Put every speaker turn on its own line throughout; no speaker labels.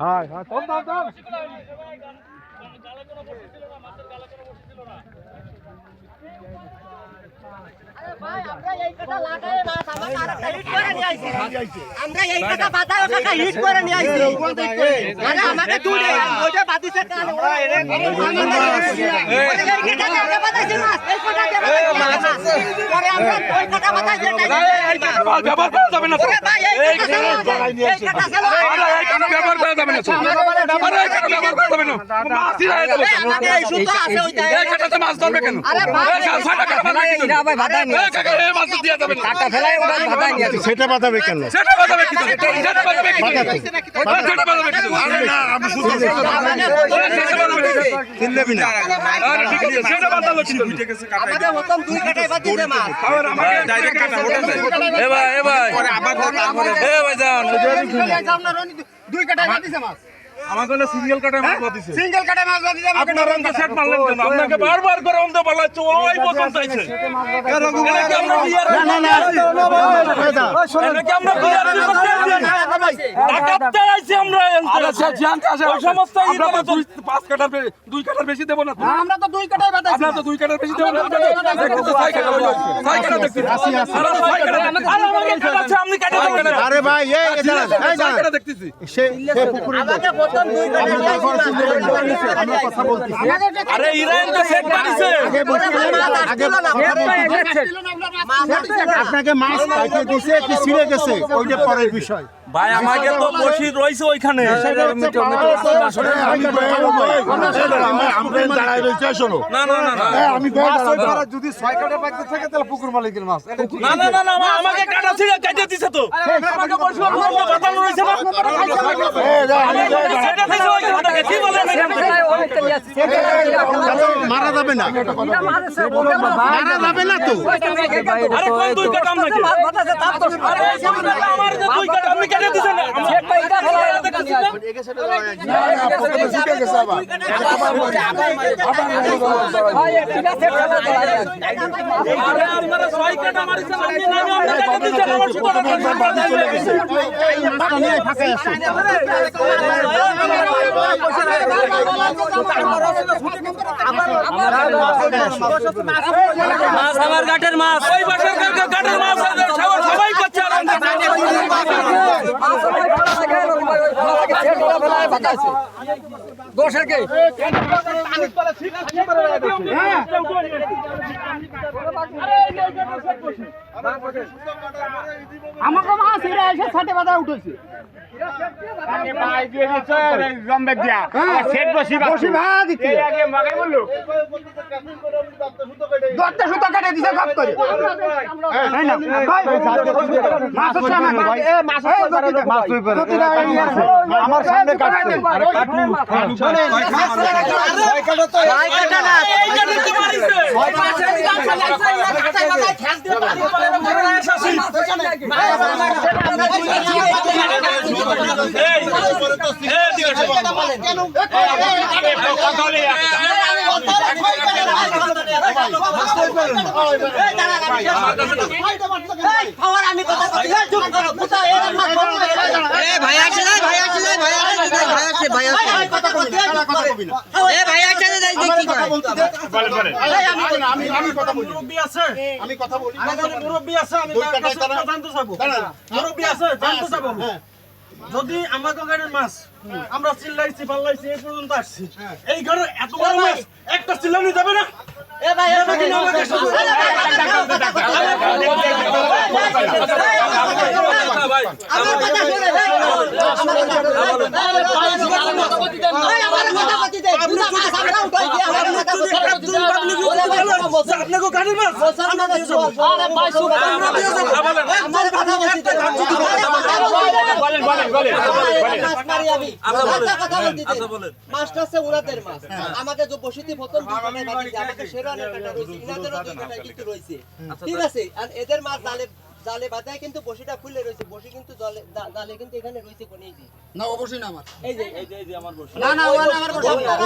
হ্যাঁ হ্যাঁ তোল তোল তোল
আমরা এই কথা বাধা ওটা হিট করে নিয়ে আইছি আরে আমাকে দূরে ওইটা বাদিছে কান ওরা এই আমরা বাদাইছি মাছ এই কথা আমরা পরে আমরা ওই কথা বাদাইছি
এই টাকা ব্যবহার করা যাবে না
এই কথা কথা
ব্যবহার করা যাবে না। ব্যবহার করা যাবে না। মাছ ধরবে কেন?
সেটা বাঁধাবে কেন
সেটা বাজাবে কি করে? সেটা বাজাবে কি করে?
বাঁধাতো
ওই সেটা বাজাবে কি করে? ওই সেটা বাজাবে কি করে?
চিনলেবি না
আরে ঠিক আছে, সেটা বাজালো কি করে?
আমাদের মতন দুই কাটাই বাদিছে মাছ
আবার আমাকে direct কাটা ওঠাতে। এ ভাই, এ ভাই। এ ভাই যান।
দুই কাটায় বাঁধিছে মাছ
আমাকে হলো single কাটায় মাছ বাঁধিছে।
সিঙ্গেল কাটায় মাছ বাঁধিছে
আপনারা অন্ত সেট মারলেন কেন? আপনাকে বারবার করে অন্ত বলাচ্ছে, ওই বোতল চাইছে। এটা কি আমরা বিয়ার
না না না
এটা আমরা বিয়ার করতে আসছি? আইছি আমরা এনতে। ওই সমস্ত ই দেবো পাঁচ কাটার দুই কাটার বেশি দেবো না।
আমরা তো দুই বাঁধাইছি
আপনারা তো দুই কাটার বেশি দেবেন না। ছয় কাটা। আরে ছয় কাটা। আরে আমাকে কাটাচ্ছে, আপনি কাটা
আরে ভাই এই এই এই
কাটা দেখতেছি।
সে সে পুকুরে
আরে ইরান তো সেট মারিছে।
আগে বসে আপনাকে মাছ পাইতে দিছে কি ছিঁড়ে গেছে? ওইটা পরের বিষয়।
ভাই আমাকে তো বসি রইছে ওইখানে। না না না না।
আমি
যদি ছয় কাটা পাইতে থাকে তাহলে পুকুর মালিকের মাছ।
না না না না আমাকে কাটা ছিল কেটে দিছে তো। আমাকে বসে বলতে বাতানো না আমাকে সেটা দিছে ওইখান থেকে কি বলেন এখান থেকে?
মারা যাবে না। মারা যাবে না। তো।
আরে কোন দুই কাটা আমার দুই আপনি কেটে দিছেন মাছ আমার ঘাটের মাছ ওই বাসার ঘা- ঘাটের মাছ আর আমরা
আমাকে মাছ এসে ছাটে বাধা উঠেছে। দশটা সুতো কেটে দিছে গপ করে আমার সামনে কাটছে
দিকে আসো।
ভাই আসছে ভাই আসছে ভাই আসছে ভাই ভাই আসছে
কথা বলছি এই
এ ভাই আসছে দেখি
আমি
আমি কথা বলি
মুরব্বী আছে
আমি কথা বলি
মুরব্বী আছে আমি তার কাছে জানতে চাবো। মুরব্বী আছে জানতে চাবো যদি আমাকে গাড়ির মাছ আমরা চিল্লাইছি পাল্লাইছি এই পর্যন্ত আসছি এই ঘরে এত বড় মাছ একটা চিল্লানি যাবে না
এ ভাই এ ভাই
কিনা আমাকে শুধু-
ভাই
আমার কথা শুনে আমার কথা ভাই আমার কথা বলতে দে পুরো মাছ আমরা উঠাই দিয়ে আমার কথা বলতে দে
আপনাকে মাছ
আরে ভাই আমার কথা বলেন বলেন বলেন মাছটা মাছ। আমাকে যে বসিতি প্রথম আমাকে শেরওয়ানের কাটা রয়েছে ইনাদেরও দুই কাটায় কিন্তু রয়েছে। ঠিক আছে আর এদের মাছ জালে জালে বাঁধায় কিন্তু বসিটা খুলে রয়েছে বসি কিন্তু জলে জালে কিন্তু এখানে রয়েছে কোন এই যে
না অবশ্যই না আমার
এই যে
এই যে এই যে আমার বসে
না না ওখানে আমার বসে
আমি আমার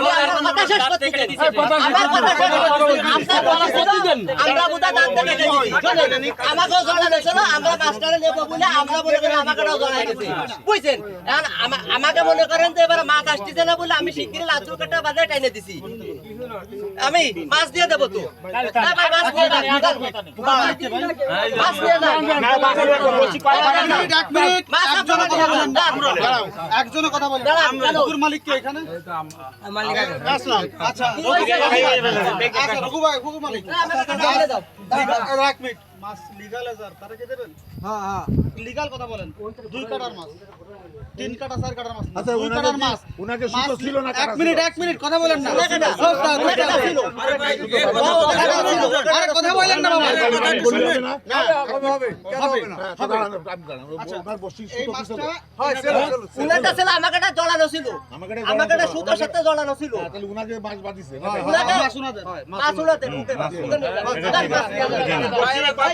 আমার কথা শেষ করতে দেন। আমার কথা শেষ করতে দেন। আপনার বলা ছিল, আমরা বোধহয় দাঁত থেকে গেছি। শোনেন, আমাকেও জড়ানো ছিল, আমরা মাস্টারে নেব বলে আমরা মনে জড়াই গেছি। বুঝছেন? এখন আমাকে মনে করেন যে এবার মাছ আসতেছে না বলে আমি শিগগিরই লাড্ডু কাটা বাজারে টাইনে দিছি আমি মাছ দিয়ে দেবো তো না ভাই, মাছ নিয়ে যান, মাছ নিয়ে যান। মাছ আপনারা দিয়ে যান, যান।
একজনের কথা বলে
কেন?
মালিক কে এখানে আচ্ছা আচ্ছা। এক মিনিট মাছ লিগাল আছে তারা কে দেবেন? হ্যাঁ হ্যাঁ। লিগাল কথা বলেন। দুই কাটার মাছ। তিন কাটা চার কাটার মাছ। আচ্ছা দুই কাটার মাছ। উনাকে সুতো ছিল না এক মিনিট এক মিনিট কথা বলেন না।
উনাকে না, উনাকে না ছিল।
আরে কথা না এই মাছটা হয়
উনারটা ছিল আমাকে একটা জড়ানো ছিল। আমাকে একটা সুতোর সাথে জড়ানো ছিল। উনাকে
মাছ উনাদের।
মাছ উনাতে মাছ উঠে নিয়ে মাছ। নিয়ে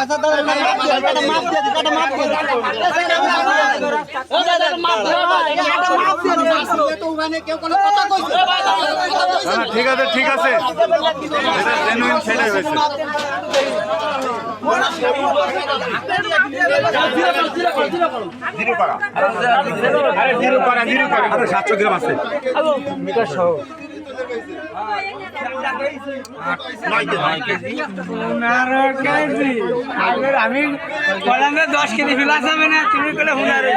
আচ্ছা
ঠিক আছে ঠিক আছে। সেটাই হয়েছে। জিরো করা জিরো করা জিরো করা সাতশো গ্রাম আছে।
আমি বললাম দশ কেজি ফেলা হবে না তুমি বলে হুনারে